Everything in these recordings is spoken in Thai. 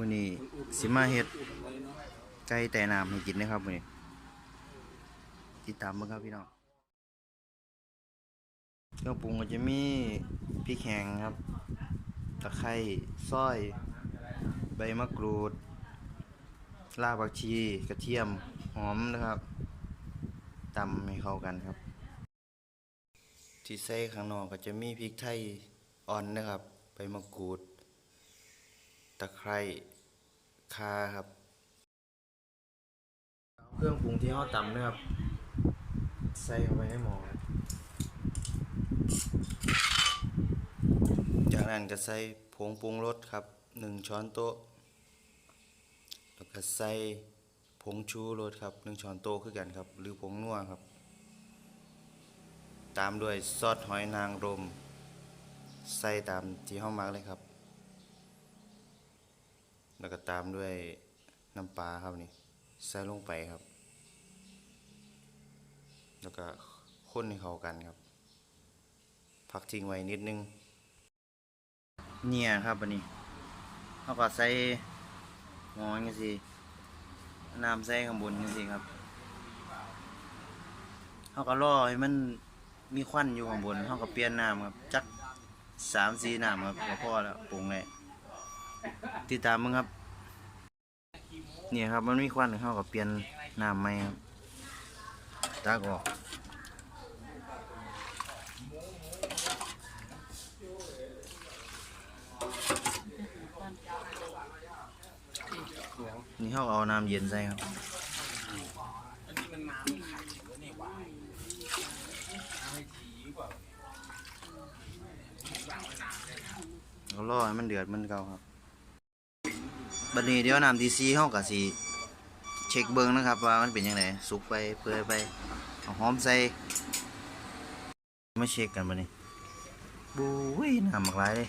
มื้อนี้สิมาเฮ็ดไก่แต่น้ำให้กินนะครับมื้อนี้ติดตามเบิ่งครับพี่น้องเครื่องปรุงก็จะมีพริกแห้งครับ ตะไคร้ซอย ใบมะกรูดรากผักชีกระเทียมหอมนะครับตำให้เข้ากันครับ ที่ใส่ข้างนอกก็จะมีพริกไทยอ่อนนะครับ ใบมะกรูด ตะไคร้ข่าครับ เครื่องปรุงที่เราตำนะครับ ใส่เข้าไปในหม้อครับจากนั้นก็ใส่ผงปรุงรสครับหนึ่งช้อนโต๊ะ แล้วก็ใส่ผงชูรสครับหนึ่งช้อนโต๊ะคือกันครับ หรือผงนัวครับ ตามด้วยซอสหอยนางรม ใส่ตามที่ห้องมักเลยครับ แล้วก็ตามด้วยน้ำปลาครับนี่ใส่ลงไปครับ แล้วก็คนให้เข้ากันครับ พักทิ้งไว้นิดนึง เนี่ยครับอันนี้เขาก็ใส่หมอย่างนี้สิน้ำใส่ข้างบนเงนี้สิครับเขาก็รอให้มันมีควันอยู่ข้างบนเขาก็เปลี่ยนน้ำครับ จักสามสีน้ำครับพอแล้วปรุงเลย ติดตามมึงครับเนี่ยครับมันมีควันเขาก็เปลี่ยนน้ำใหมครับตักออกนี่เขาเอาน้ำเย็นใส่ครับเรารอให้มันเดือดมันเก่าครับ บัดนี้เดี๋ยวน้ำดีซีเฮาก็สิเช็คเบิ่งนะครับว่ามันเป็นยังไงสุกไปเปื่อยไปเอาหอมใส่มาเช็คกันบัดนี้บู้ยน้ำมักหลายเลย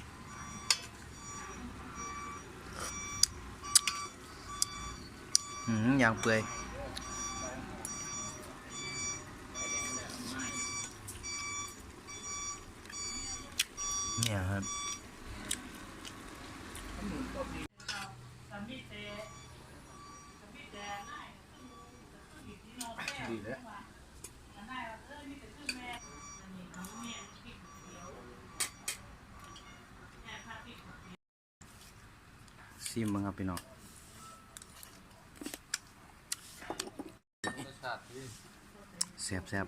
อืมอย่างเปื่อยเนี่ยครับ ดีแล้วซิมมึงครับพี่น้องรสชาติที่แซ่บแซ่บ